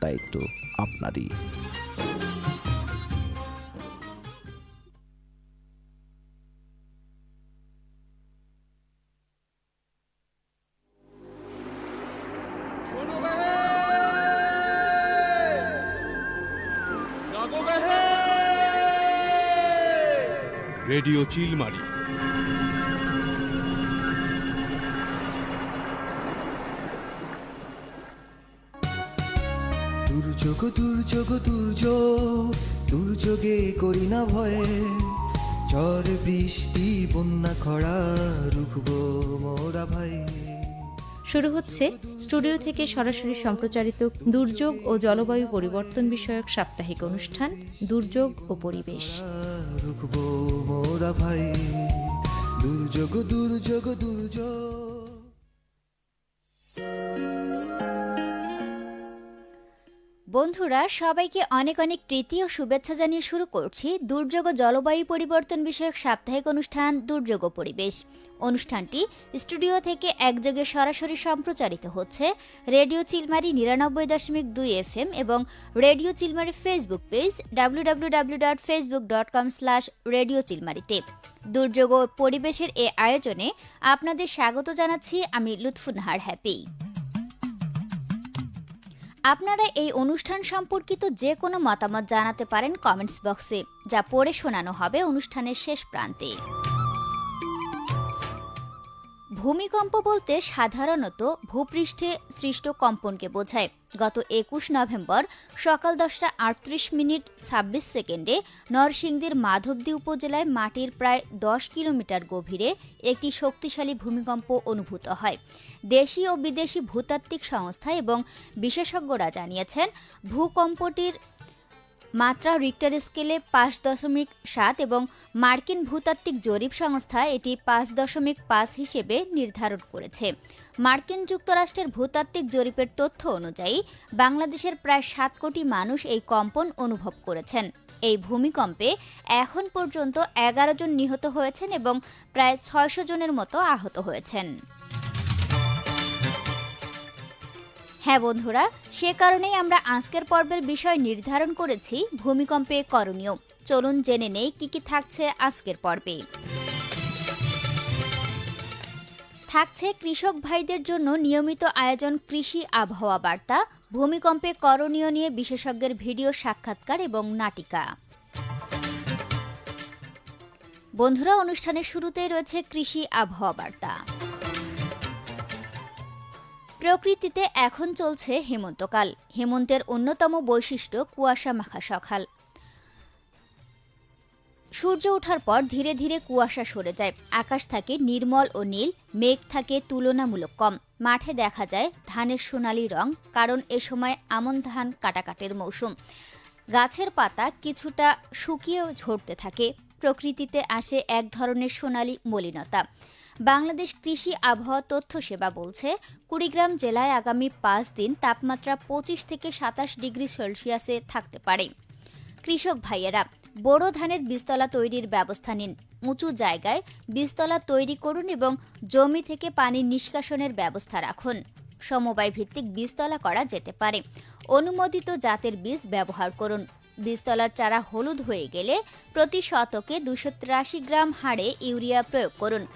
দায়িত্ব আপনারই। রেডিও চিলমারি। দুর্যোগ দুর্যোগ দুর্যোগ দুর্যোগে করি না ভয়ে। ঝড় বৃষ্টি বন্যা খরা রুখব মোরা ভাই শুরু হচ্ছে স্টুডিও থেকে সরাসরি সম্প্রচারিত দুর্যোগ ও জলবায়ু পরিবর্তন বিষয়ক সাপ্তাহিক অনুষ্ঠান দুর্যোগ ও পরিবেশ। রুখব মোরা ভাই দুর্যোগ দুর্যোগ দুর্যোগ। বন্ধুরা, সবাইকে অনেক অনেক প্রীতি ও শুভেচ্ছা জানিয়ে শুরু করছি দুর্যোগ জলবায়ু পরিবর্তন বিষয়ক সাপ্তাহিক অনুষ্ঠান দুর্যোগ পরিবেশ। অনুষ্ঠানটি স্টুডিও থেকে একযোগে সরাসরি সম্প্রচারিত হচ্ছে রেডিও চিলমারি নিরানব্বই দশমিক দুই এফ এম এবং radio Chilmari Facebook page W W W dot Facebook dot com slash radio চিলমারিতে। দুর্যোগ পরিবেশের এ আয়োজনে আপনাদের স্বাগত জানাচ্ছি, আমি লুৎফুনহার হ্যাপি। আপনারা এই অনুষ্ঠান সম্পর্কিত যে কোনো মতামত জানাতে পারেন কমেন্টস বক্সে, যা পড়ে শোনানো হবে অনুষ্ঠানের শেষ প্রান্তে। ভূমিকম্প বলতে সাধারণত ভূপৃষ্ঠে সৃষ্ট কম্পনকে বোঝায়। গত একুশ নভেম্বর সকাল দশটা আটত্রিশ মিনিট ছাব্বিশ সেকেন্ডে নরসিংদীর মাধবদী উপজেলায় মাটির প্রায় দশ কিলোমিটার গভীরে একটি শক্তিশালী ভূমিকম্প অনুভূত হয়। দেশি ও বিদেশি ভূতাত্ত্বিক সংস্থা এবং বিশেষজ্ঞরা জানিয়েছেন, ভূকম্পটির মাত্রা রিক্টার স্কেলে পাঁচ দশমিক সাত এবং মার্কিন ভূতাত্ত্বিক জরিপ সংস্থা এটি পাঁচ দশমিক পাঁচ হিসেবে নির্ধারণ করেছে। মার্কিন যুক্তরাষ্ট্রের ভূতাত্ত্বিক জরিপের তথ্য অনুযায়ী, বাংলাদেশের প্রায় সাত কোটি মানুষ এই কম্পন অনুভব করেছেন। এই ভূমিকম্পে এখন পর্যন্ত এগারো জন নিহত হয়েছেন এবং প্রায় ছয়শো জনের মতো আহত হয়েছেন। হ্যাঁ বন্ধুরা, সে কারণেই আমরা আজকের পর্বের বিষয় নির্ধারণ করেছি ভূমিকম্পে করণীয়। চলুন জেনে নেই কি কি থাকছে আজকের পর্বে। থাকছে কৃষক ভাইদের জন্য নিয়মিত আয়োজন কৃষি আবহাওয়া বার্তা, ভূমিকম্পে করণীয় নিয়ে বিশেষজ্ঞের ভিডিও সাক্ষাৎকার এবং নাটিকা। বন্ধুরা, অনুষ্ঠানের শুরুতেই রয়েছে কৃষি আবহাওয়া বার্তা। প্রকৃতিতে এখন চলছে হেমন্তকাল, হেমন্তের অন্যতম বৈশিষ্ট্য কুয়াশা মাখা সকাল। সূর্য ওঠার পর ধীরে ধীরে কুয়াশা সরে যায়। আকাশ থাকে নির্মল ও নীল, মেঘ থাকে তুলনামূলক কম। মাঠে দেখা যায় ধানের সোনালি রং, কারণ এ সময় আমন ধান কাটাকাটের মৌসুম। গাছের পাতা কিছুটা শুকিয়ে ঝরতে থাকে। প্রকৃতিতে আসে এক ধরনের সোনালি মলিনতা। বাংলাদেশ কৃষি আবহাওয়া তথ্য সেবা বলছে, কুড়িগ্রাম জেলায় আগামী পাঁচ দিন তাপমাত্রা পঁচিশ থেকে সাতাশ ডিগ্রি সেলসিয়াসে থাকতে পারে। কৃষক ভাইয়েরা বোরো ধানের বীজতলা তৈরির ব্যবস্থা নিন। উঁচু জায়গায় বীজতলা তৈরি করুন এবং জমি থেকে পানি নিষ্কাশনের ব্যবস্থা রাখুন। সমবায় ভিত্তিক বীজতলা করা যেতে পারে। অনুমোদিত জাতের বীজ ব্যবহার করুন। বীজতলার চারা হলুদ হয়ে গেলে প্রতি শতকে দুশো গ্রাম হারে ইউরিয়া প্রয়োগ করুন।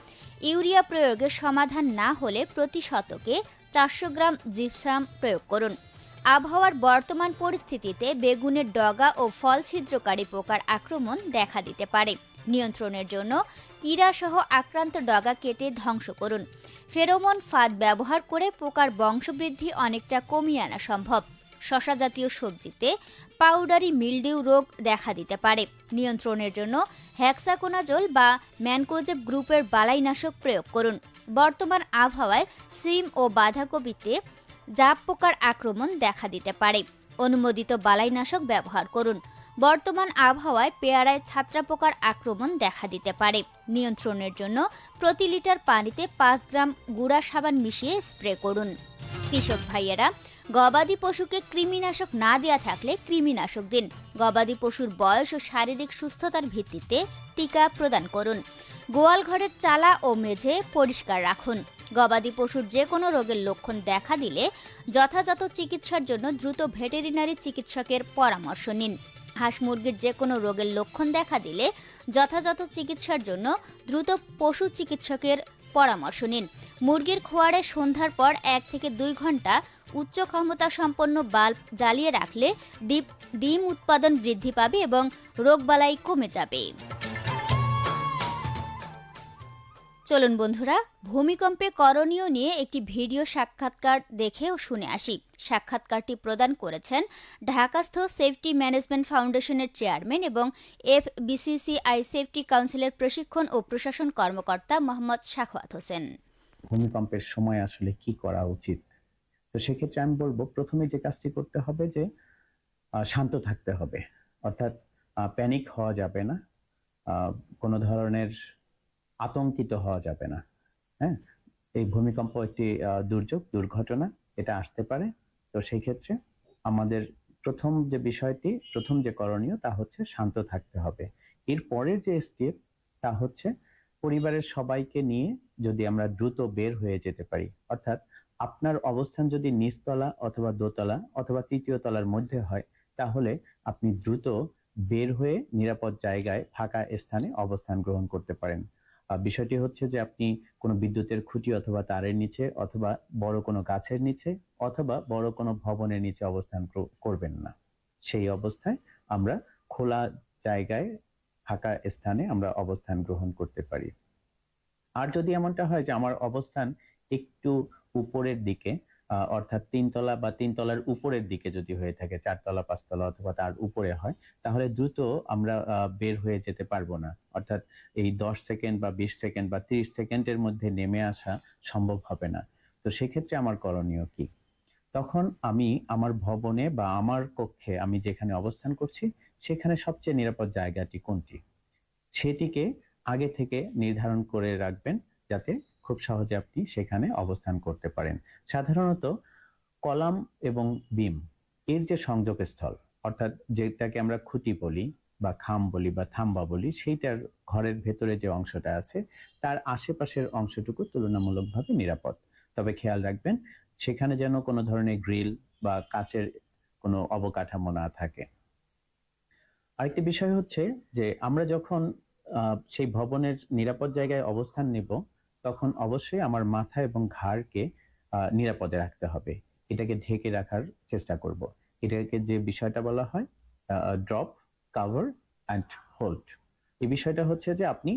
ইউরিয়া প্রয়োগের সমাধান না হলে প্রতি শতকে চারশো গ্রাম জিপসাম প্রয়োগ করুন। আবহাওয়ার বর্তমান পরিস্থিতিতে বেগুনের ডগা ও ফল ছিদ্রকারী পোকার আক্রমণ দেখা দিতে পারে। নিয়ন্ত্রণের জন্য ইরাসহ আক্রান্ত ডগা কেটে ধ্বংস করুন। ফেরোমন ফাঁদ ব্যবহার করে পোকার বংশবৃদ্ধি অনেকটা কমিয়ে আনা সম্ভব। শশা জাতীয় সবজিতে পাউডারি মিলডিউ রোগ দেখা দিতে পারে। নিয়ন্ত্রণের জন্য হ্যাক্সাকোনাজোল বা ম্যানকোজেব গ্রুপের বালাইনাশক প্রয়োগ করুন। বর্তমান আবহাওয়ায় সিম ও বাঁধাকপিতে জাপ পোকার আক্রমণ দেখা দিতে পারে। অনুমোদিত বালাইনাশক ব্যবহার করুন। বর্তমান আবহাওয়ায় পেয়ারায় ছাত্রা পোকার আক্রমণ দেখা দিতে পারে। নিয়ন্ত্রণের জন্য প্রতি লিটার পানিতে পাঁচ গ্রাম গুঁড়া সাবান মিশিয়ে স্প্রে করুন। কৃষক ভাইয়েরা গবাদি পশুকে কৃমিনাশক না দেয়া থাকলে কৃমিনাশক দিন। গবাদি পশুর বয়স ও শারীরিক সুস্থতার ভিত্তিতে টিকা প্রদান করুন। গোয়াল ঘরের চালা ও মেঝে পরিষ্কার রাখুন। গবাদি পশুর যে কোনো রোগের লক্ষণ দেখা দিলে যথাযথ চিকিৎসার জন্য দ্রুত ভেটেরিনারি চিকিৎসকের পরামর্শ নিন। হাঁস মুরগির যে কোনো রোগের লক্ষণ দেখা দিলে যথাযথ চিকিৎসার জন্য দ্রুত পশু চিকিৎসকের পরামর্শ নিন। মুরগির খোয়ারে সন্ধ্যার পর এক থেকে দুই ঘণ্টা উচ্চ ক্ষমতা সম্পন্ন বাল্ব জ্বালিয়ে রাখলে ডিপ ডিম উৎপাদন বৃদ্ধি পাবে এবং রোগবালাই কমে যাবে। চলুন বন্ধুরা, ভূমিকম্পে করণীয় নিয়ে একটি ভিডিও সাক্ষাৎকার দেখে ও শুনে আসি। সাক্ষাৎকারটি প্রদান করেছেন ঢাকাস্থ সেফটি ম্যানেজমেন্ট ফাউন্ডেশনের চেয়ারম্যান এবং এফ বিসিসিআই সেফটি কাউন্সিলের প্রশিক্ষণ ও প্রশাসন কর্মকর্তা মোহাম্মদ শাখওয়াত হোসেন। ভূমিকম্পের সময় আসলে কি করা উচিত? তো সেক্ষেত্রে আমি বলব প্রথমে যে কাজটি করতে হবে যে শান্ত থাকতে হবে। অর্থাৎ প্যানিক হওয়া যাবে না। কোনো ধরনের আতঙ্কিত হওয়া যাবে না। হ্যাঁ? এই ভূমিকম্প একটি দুর্যোগ, দুর্ঘটনা, এটা আসতে পারে। তো সেই ক্ষেত্রে আমাদের প্রথম যে বিষয়টি, প্রথম যে করণীয়, তা হচ্ছে শান্ত থাকতে হবে। এর পরের যে স্টেপ তা হচ্ছে পরিবারের সবাইকে নিয়ে যদি আমরা দ্রুত বের হয়ে যেতে পারি, অর্থাৎ আপনার অবস্থান যদি নিচতলা অথবা দোতলা অথবা তৃতীয় তলার মধ্যে হয়, তাহলে আপনি দ্রুত বের হয়ে নিরাপদ জায়গায় ফাঁকা স্থানে অবস্থান গ্রহণ করতে পারেন। বিষয়টি হচ্ছে যে আপনি কোনো বিদ্যুতের খুঁটি অথবা তারের নিচে অথবা বড় কোনো গাছের নিচে অথবা বড় কোনো ভবনের নিচে অবস্থান করবেন না। সেই অবস্থায় আমরা খোলা জায়গায় ফাঁকা স্থানে আমরা অবস্থান গ্রহণ করতে পারি। আর যদি এমনটা হয় যে আমার অবস্থান একটু উপরের দিকে অর্থাৎ তিনতলা বা তিনতলার উপরের দিকে যদি হয়ে থাকে, চারতলা, পাঁচতলা অথবা তার উপরে হয়, তাহলে দ্রুত আমরা বের হয়ে যেতে পারব না। অর্থাৎ এই দশ সেকেন্ড বা বিশ সেকেন্ড বা তিরিশ সেকেন্ডের মধ্যে নেমে আসা সম্ভব হবে না। তো সেক্ষেত্রে আমার করণীয় কি? তখন আমি আমার ভবনে বা আমার কক্ষে আমি যেখানে অবস্থান করছি, সেখানে সবচেয়ে নিরাপদ জায়গাটি কোনটি? সেটিকে আগে থেকে নির্ধারণ করে রাখবেন যাতে খুব সহজে আপনি সেখানে অবস্থান করতে পারেন। সাধারণত কলাম এবং বিম এর যে সংযোগস্থল, অর্থাৎ যেটাকে আমরা খুঁটি বলি বা খাম বলি বা থাম্বা বলি, সেইটার ঘরের ভেতরে যে অংশটা আছে, তার আশেপাশের অংশটুকু তুলনামূলকভাবে নিরাপদ। তবে খেয়াল রাখবেন, সেখানে যেন কোনো ধরনের গ্রিল বা কাচের কোনো অবকাঠামো না থাকে। আরেকটি বিষয় হচ্ছে যে আমরা যখন সেই ভবনের নিরাপদ জায়গায় অবস্থান নেব তখন অবশ্যই আমার মাথা এবং ঘাড়কে নিরাপদে রাখতে হবে। এটাকে ঢেকে রাখার চেষ্টা করব। এটাকে যে বিষয়টা বলা হয় ড্রপ কাভার অ্যান্ড হোল্ড এই বিষয়টা হচ্ছে যে আপনি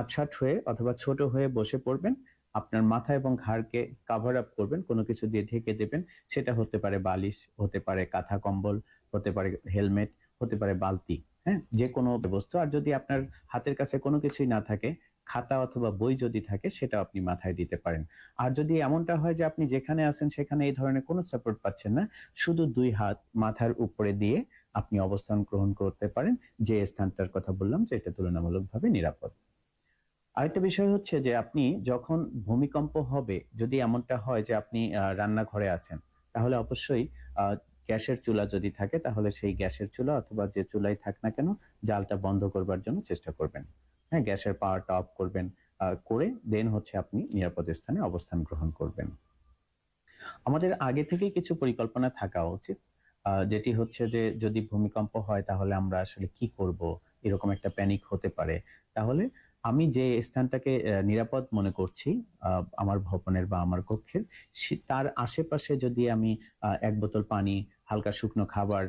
আটসাট হয়ে অথবা ছোট হয়ে বসে পড়বেন, আপনার মাথা এবং ঘাড়কে কাভার আপ করবেন, কোনো কিছু দিয়ে ঢেকে দেবেন, সেটা হতে পারে বালিশ, হতে পারে কাঁথা কম্বল, হতে পারে হেলমেট, হতে পারে বালতি হ্যাঁ? যে কোনো ব্যবস্থা। আর যদি আপনার হাতের কাছে কোনো কিছুই না থাকে খাতা অথবা বই যদি থাকে সেটা আপনি মাথায় দিতে পারেন। আর যদি এমনটা হয় যে আপনি যেখানে আছেন, সেখানে এই ধরনের কোনো সাপোর্ট পাচ্ছেন না, শুধু দুই হাত মাথার উপরে দিয়ে আপনি অবস্থান গ্রহণ করতে পারেন। যে স্থানটার কথা বললাম যে এটা তুলনামূলকভাবে নিরাপদ। আরেকটা বিষয় হচ্ছে যে আপনি যখন ভূমিকম্প হবে, যদি এমনটা হয় যে আপনি রান্নাঘরে আছেন, তাহলে অবশ্যই গ্যাসের চুলা যদি থাকে, তাহলে সেই গ্যাসের চুলা অথবা যে চুলাই থাক না কেন, জালটা বন্ধ করবার জন্য চেষ্টা করবেন। হ্যাঁ গ্যাসের পাওয়ারটা অফ করবেন করে দেন হচ্ছে আপনি নিরাপদ স্থানে অবস্থান গ্রহণ করবেন। আমাদের আগে থেকেই কিছু পরিকল্পনা থাকা উচিত যেটি হচ্ছে যে যদি ভূমিকম্প হয় তাহলে আমরা আসলে কি করব, এরকম একটা প্যানিক হতে পারে। তাহলে আমি যে স্থানটাকে নিরাপদ মনে করছি আমার ভবনের বা আমার কক্ষের তার আশেপাশে যদি আমি এক বোতল পানি, হালকা শুকনো খাবার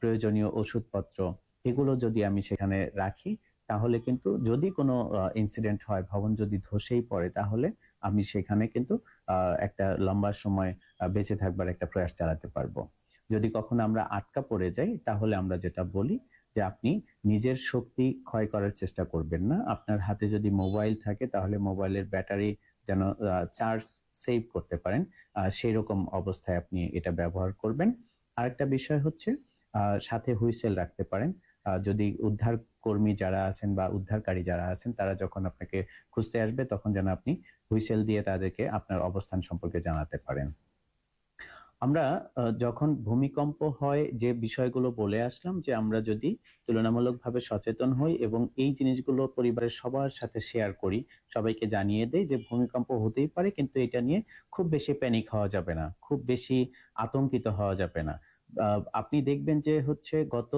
প্রয়োজনীয় ওষুধপত্র, এগুলো যদি আমি সেখানে রাখি তাহলে কিন্তু যদি কোনো ইনসিডেন্ট হয়, ভবন যদি ধসেই পড়ে, তাহলে আমি সেখানে কিন্তু একটা লম্বা সময় বেঁচে থাকবার একটা প্রয়াস চালাতে পারব। যদি কখনো আমরা আটকা পড়ে যাই, তাহলে আমরা যেটা বলি যে আপনি নিজের শক্তি ক্ষয় করার চেষ্টা করবেন না। আপনার হাতে যদি মোবাইল থাকে, তাহলে মোবাইলের ব্যাটারি যেন চার্জ সেভ করতে পারেন। সেই রকম অবস্থায় আপনি এটা ব্যবহার করবেন। আরেকটা বিষয় হচ্ছে সাথে হুইসেল রাখতে পারেন। যদি উদ্ধার কর্মী যারা আছেন বা উদ্ধারকারী যারা আছেন, তারা যখন আপনাকে খুঁজতে আসবে, তখন যেন আপনি হুইসেল দিয়ে তাদেরকে আপনার অবস্থান সম্পর্কে জানাতে পারেন। আমরা যখন ভূমিকম্প হয়, যে বিষয়গুলো বলে আসলাম, যে আমরা যদি তুলনামূলকভাবে সচেতন হই এবং এই জিনিসগুলো পরিবারের সবার সাথে শেয়ার করি, সবাইকে জানিয়ে দেই যে ভূমিকম্প হতেই পারে, কিন্তু এটা নিয়ে খুব বেশি প্যানিক হওয়া যাবে না, খুব বেশি আতঙ্কিত হওয়া যাবে না। আপনি দেখবেন যে হচ্ছে গত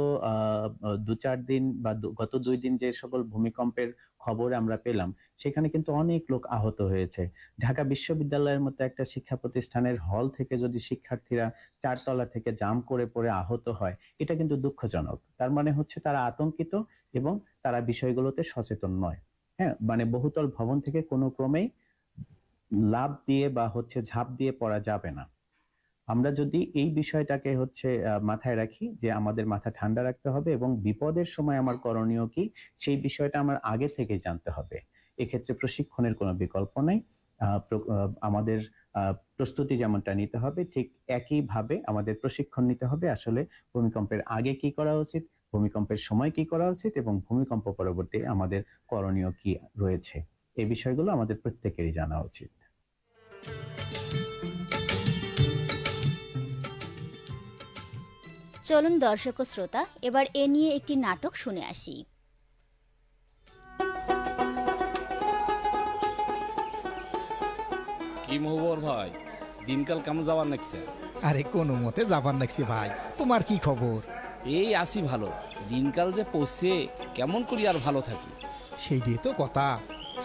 দু চার দিন বা গত দুই দিন যে সকল ভূমিকম্পের খবর আমরা পেলাম, সেখানে কিন্তু অনেক লোক আহত হয়েছে। ঢাকা বিশ্ববিদ্যালয়ের মতো একটা শিক্ষা প্রতিষ্ঠানের হল থেকে যদি শিক্ষার্থীরা চারতলা থেকে জাম করে পড়ে আহত হয়, এটা কিন্তু দুঃখজনক। তার মানে হচ্ছে তারা আতঙ্কিত এবং তারা বিষয়গুলোতে সচেতন নয়। হ্যাঁ মানে বহুতল ভবন থেকে কোনো ক্রমেই লাভ দিয়ে বা হচ্ছে ঝাঁপ দিয়ে পড়া যাবে না। আমরা যদি এই বিষয়টাকে হচ্ছে মাথায় রাখি যে আমাদের মাথা ঠান্ডা রাখতে হবে এবং বিপদের সময় আমার করণীয় কি, সেই বিষয়টা আমার আগে থেকে জানতে হবে। এক্ষেত্রে প্রশিক্ষণের কোনো বিকল্প নেই। আমাদের প্রস্তুতি যেমনটা নিতে হবে, ঠিক একইভাবে আমাদের প্রশিক্ষণ নিতে হবে। আসলে ভূমিকম্পের আগে কি করা উচিত, ভূমিকম্পের সময় কি করা উচিত এবং ভূমিকম্প পরবর্তী আমাদের করণীয় কি রয়েছে এই বিষয়গুলো আমাদের প্রত্যেকেরই জানা উচিত। চলুন দর্শক ও শ্রোতা এবার এ নিয়ে একটি নাটক শুনে আসি। কি মহবর ভাই দিনকাল কেমন যাওয়ার নাকছে? আরে কোনো মতে যাবার লাগছে ভাই তোমার কি খবর? এই আসি ভালো দিনকাল যে পড়ছে কেমন করি আর ভালো থাকি? সেই দিয়ে তো কথা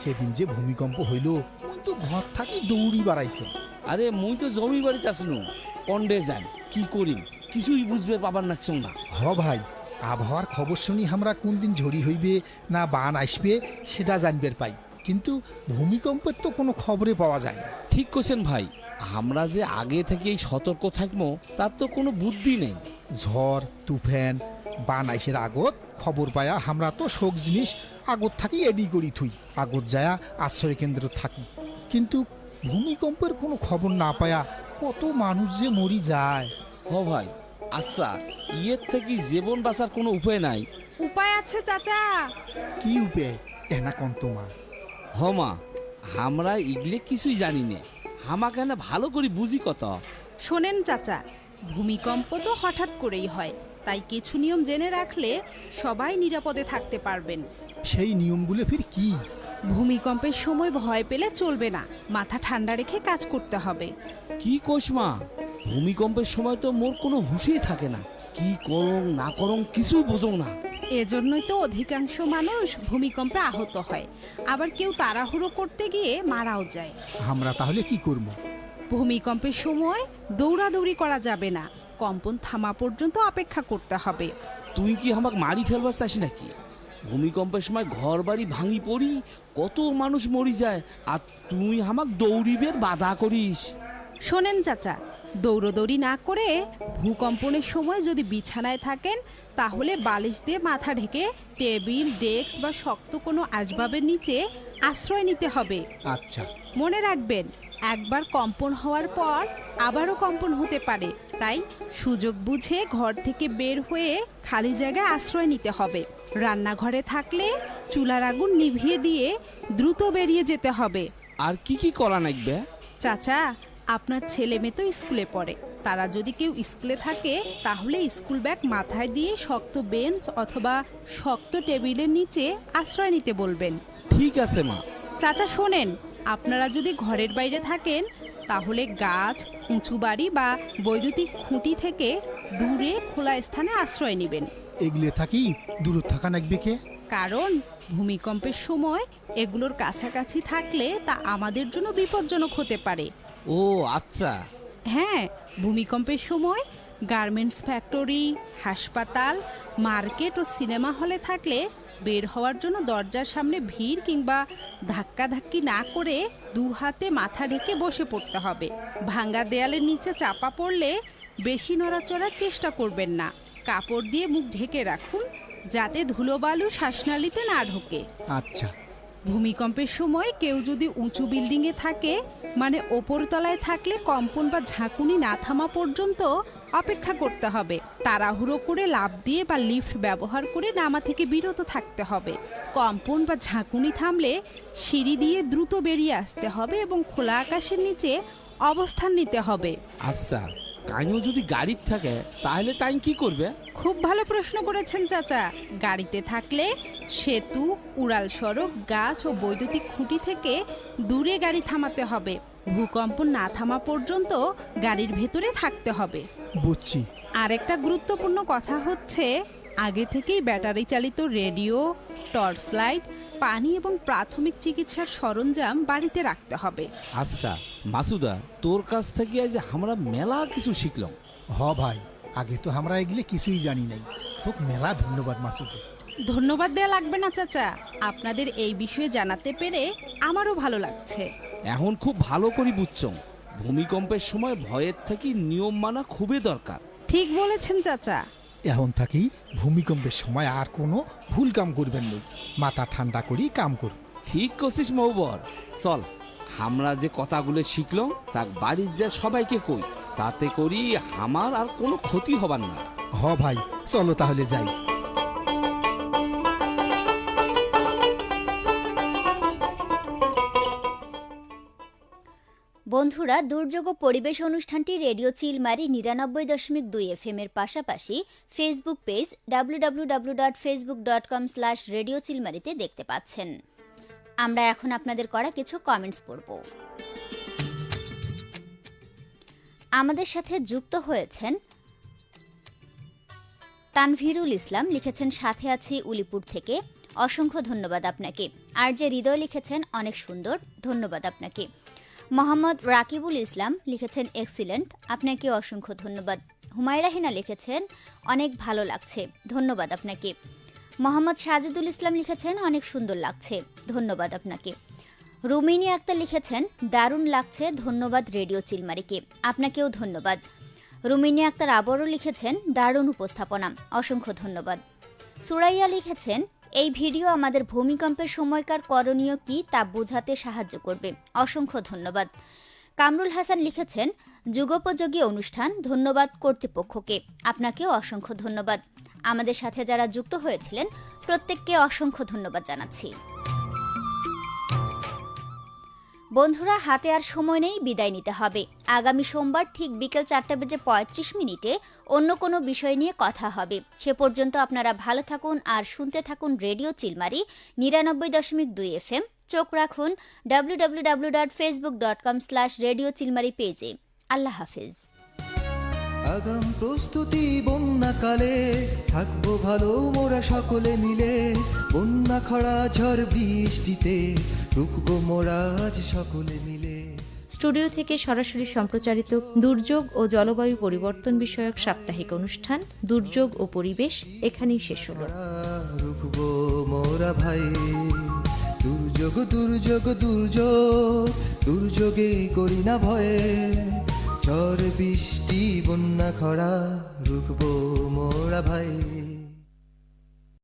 সেদিন যে ভূমিকম্প হইল ওই তো ঘর থাকি দৌড়ি বাড়াইছে। আরে মুই তো জমি বাড়িতে আসনু কন্ডে যান কি করিম? কিছুই বুঝবে পাবার নাকছ না হ ভাই আবহাওয়ার খবর শুনি আমরা কোন দিন ঝড়ি হইবে না বান আসবে সেটা জানবার পাই। কিন্তু ভূমিকম্পের তো কোনো খবরে পাওয়া যায় না। ঠিক করছেন ভাই আমরা যে আগে থেকেই সতর্ক থাকব তার তো কোনো বুদ্ধি নেই। ঝড় তুফান বান আইসের আগত খবর পায়া আমরা তো শোক জিনিস আগত থাকি এডি করি থুই আগত যায়া আশ্রয় কেন্দ্র থাকি। কিন্তু ভূমিকম্পের কোনো খবর না পায়া কত মানুষ যে মরি যায়। হ ভাই আচ্ছা ইয়ের থেকে জীবন বাঁচার কোনো উপায় নাই। উপায় আছে চাচা। কি উপে এনা কন্তমা হ মা আমরা ইগলে কিছুই জানি না। হামাকে না ভালো করে বুঝি কত। শোনেন চাচা ভূমিকম্প তো হঠাৎ করেই হয়। তাই কিছু নিয়ম জেনে রাখলে সবাই নিরাপদে থাকতে পারবেন। সেই নিয়মগুলো ফির কি? ভূমিকম্পের সময় ভয় পেলে চলবে না। মাথা ঠান্ডা রেখে কাজ করতে হবে। কি কোষ মা? ভূমিকম্পের সময় তো মোর কোনো হুঁশই থাকে না। কি করং না করং কিছুই বোঝো না। এজন্যই তো অধিকাংশ মানুষ ভূমিকম্পে আহত হয়। আবার কেউ তাড়াহুড়ো করতে গিয়ে মারাও যায়। আমরা তাহলে কি করব? ভূমিকম্পের সময় দৌড়াদৌড়ি করা যাবে না। কম্পন থামা পর্যন্ত অপেক্ষা করতে হবে। তুই কি আমাকে মারি ফেলবার চাস নাকি? ভূমিকম্পের সময় ঘর বাড়ি ভাঙি পড়ি কত মানুষ মরি যায় আর তুই আমাক দৌড়িবের বাধা করিস। শোনেন চাচা দৌড়দৌড়ি না করে ভূকম্পনের সময় যদি বিছানায় থাকেন তাহলে বালিশ দিয়ে মাথা ঢেকে টেবিল ডেস্ক বা শক্ত কোনো আসবাবের নিচে আশ্রয় নিতে হবে। আচ্ছা। মনে রাখবেন একবার কম্পন হওয়ার পর আবারও কম্পন হতে পারে। তাই সুযোগ বুঝে ঘর থেকে বের হয়ে খালি জায়গায় আশ্রয় নিতে হবে। রান্নাঘরে থাকলে চুলার আগুন নিভিয়ে দিয়ে দ্রুত বেরিয়ে যেতে হবে। আর কি কি করা নাকবে চাচা আপনার ছেলে মেয়ে তো স্কুলে পড়ে। তারা যদি কেউ স্কুলে থাকে তাহলে স্কুল ব্যাগ মাথায় দিয়ে শক্ত বেঞ্চ অথবা শক্ত টেবিলের নিচে আশ্রয় নিতে বলবেন। ঠিক আছে মা। চাচা শোনেন আপনারা যদি ঘরের বাইরে থাকেন তাহলে গাছ উঁচু বাড়ি বা বৈদ্যুতিক খুঁটি থেকে দূরে খোলা স্থানে আশ্রয় নেবেন। এগুলো থাকি দূর থাকা নাকবে কে? কারণ ভূমিকম্পের সময় এগুলোর কাছাকাছি থাকলে তা আমাদের জন্য বিপজ্জনক হতে পারে। ও আচ্ছা। হ্যাঁ ভূমিকম্পের সময় গার্মেন্টস ফ্যাক্টরি হাসপাতাল মার্কেট ও সিনেমা হলে থাকলে বের হওয়ার জন্য দরজার সামনে ভিড় কিংবা ধাক্কাধাক্কি না করে দু হাতে মাথা ঢেকে বসে পড়তে হবে। ভাঙ্গা দেয়ালের নিচে চাপা পড়লে বেশি নড়াচড়ার চেষ্টা করবেন না। কাপড় দিয়ে মুখ ঢেকে রাখুন যাতে ধুলোবালু শ্বাসনালীতে না ঢোকে। আচ্ছা। ভূমিকম্পের সময় কেউ যদি উঁচু বিল্ডিংয়ে থাকে মানে ওপরতলায় থাকলে কম্পন বা ঝাঁকুনি না থামা পর্যন্ত অপেক্ষা করতে হবে। তাড়াহুড়ো করে লাফ দিয়ে বা লিফট ব্যবহার করে নামা থেকে বিরত থাকতে হবে। কম্পন বা ঝাঁকুনি থামলে সিঁড়ি দিয়ে দ্রুত বেরিয়ে আসতে হবে এবং খোলা আকাশের নিচে অবস্থান নিতে হবে। আচ্ছা কাইও যদি গাড়ির থাকে তাহলে তাই কি করবে? খুব ভালো প্রশ্ন করেছেন চাচা। গাড়িতে থাকলে সেতু উড়াল সড়ক গাছ ও বৈদ্যুতিক খুঁটি থেকে দূরে গাড়ি থামাতে হবে। ভূকম্প না থামা পর্যন্ত গাড়ির ভেতরে থাকতে হবে। বুঝছি। আরেকটা গুরুত্বপূর্ণ কথা হচ্ছে আগে থেকেই ব্যাটারি চালিত রেডিও টর্চ লাইট পানি এবং প্রাথমিক চিকিৎসার সরঞ্জাম বাড়িতে রাখতে হবে। আচ্ছা মাসুদা তোর কাছ থেকে আজ আমরা মেলা কিছু শিখলাম। হ ভাই আগে তো আমরা এগুলি কিছুই জানি নাই। তোকে মেলা ধন্যবাদ মাসুদে। ধন্যবাদ দেয়া লাগবে না চাচা। আপনাদের এই বিষয়ে জানাতে পেরে আমারও ভালো লাগছে। এখন খুব ভালো করে বুঝছম ভূমিকম্পের সময় ভয়ের থেকে নিয়ম মানা খুবই দরকার। ঠিক বলেছেন চাচা। এখন থাকি ভূমিকম্পের সময় আর কোনো ভুল কাম করবেন না। মাথা ঠান্ডা করি কাম কর ঠিক করছিস মৌবর চল আমরা যে কথাগুলো শিখলাম তা বাড়ির যা সবাইকে কই তাতে করি আমার আর কোনো ক্ষতি হবার না। হ ভাই চলো তাহলে যাই। বন্ধুরা, দুর্যোগ পরিবেশ অনুষ্ঠানটি রেডিও চিলমারি নিরানব্বই দশমিক দুই এফ এর পাশাপাশি Facebook page W dot Facebook dot com slash radio চিলমারিতে দেখতে পাচ্ছেন। আমরা এখন আপনাদের করা কিছু কমেন্টস পড়ব। আমাদের সাথে যুক্ত হয়েছেন তানভিরুল ইসলাম, লিখেছেন, সাথে আছি উলিপুর থেকে। অসংখ্য ধন্যবাদ আপনাকে। আর যে হৃদয় লিখেছেন, অনেক সুন্দর। ধন্যবাদ আপনাকে। মোহাম্মদ রাকিবুল ইসলাম লিখেছেন এক্সিলেন্ট। আপনাকে অসংখ্য ধন্যবাদ। হুমায়রা হিনা লিখেছেন, অনেক ভালো লাগছে। ধন্যবাদ আপনাকে। মোহাম্মদ সাজিদুল ইসলাম লিখেছেন, অনেক সুন্দর লাগছে। ধন্যবাদ আপনাকে। রুমিনী আক্তার লিখেছেন, দারুণ লাগছে, ধন্যবাদ রেডিও চিলমারিকে। আপনাকেও ধন্যবাদ। রুমিনী আক্তার আবারও লিখেছেন, দারুণ উপস্থাপনা। অসংখ্য ধন্যবাদ। সুরাইয়া লিখেছেন এই ভিডিও আমাদের ভূমিকম্পের সময়কার করণীয় কি তা বোঝাতে সাহায্য করবে। অসংখ্য ধন্যবাদ। কামরুল হাসান লিখেছেন, যুগোপযোগী অনুষ্ঠান, ধন্যবাদ কর্তৃপক্ষকে। আপনাকেও অসংখ্য ধন্যবাদ। আমাদের সাথে যারা যুক্ত হয়েছিলেন, প্রত্যেককে অসংখ্য ধন্যবাদ জানাচ্ছি। বন্ধুরা, হাতে আর সময় নেই, বিদায় নিতে হবে। আগামী সোমবার ঠিক বিকেল চারটা বেজে পঁয়ত্রিশ মিনিটে অন্য কোনো বিষয় নিয়ে কথা হবে। সে পর্যন্ত আপনারা ভালো থাকুন আর শুনতে থাকুন রেডিও চিলমারি নিরানব্বই দশমিক দুই এফ এম চোখ রাখুন W W W dot Facebook dot com slash radio Chilmari পেজে আল্লাহ হাফিজ। আগাম প্রস্তুতি বন্যাকালে, থাকব ভালো মোরা সকলে মিলে। বন্যা খরা, ঝড়, বৃষ্টিতে। রুকবো মোরা আজ সকলে মিলে। স্টুডিও থেকে সরাসরি সম্প্রচারিত দুর্যোগ ও জলবায়ু পরিবর্তন বিষয়ক সাপ্তাহিক অনুষ্ঠান দুর্যোগ ও পরিবেশ এখানেই শেষ হলো। রুকবো মোরা ভাই। দুর্যোগ দুর্যোগ দুর্যোগ দুর্যোগে করি না ভয়ে। ঝড় বৃষ্টি বন্যা খরা রুকবো মোরা ভাই।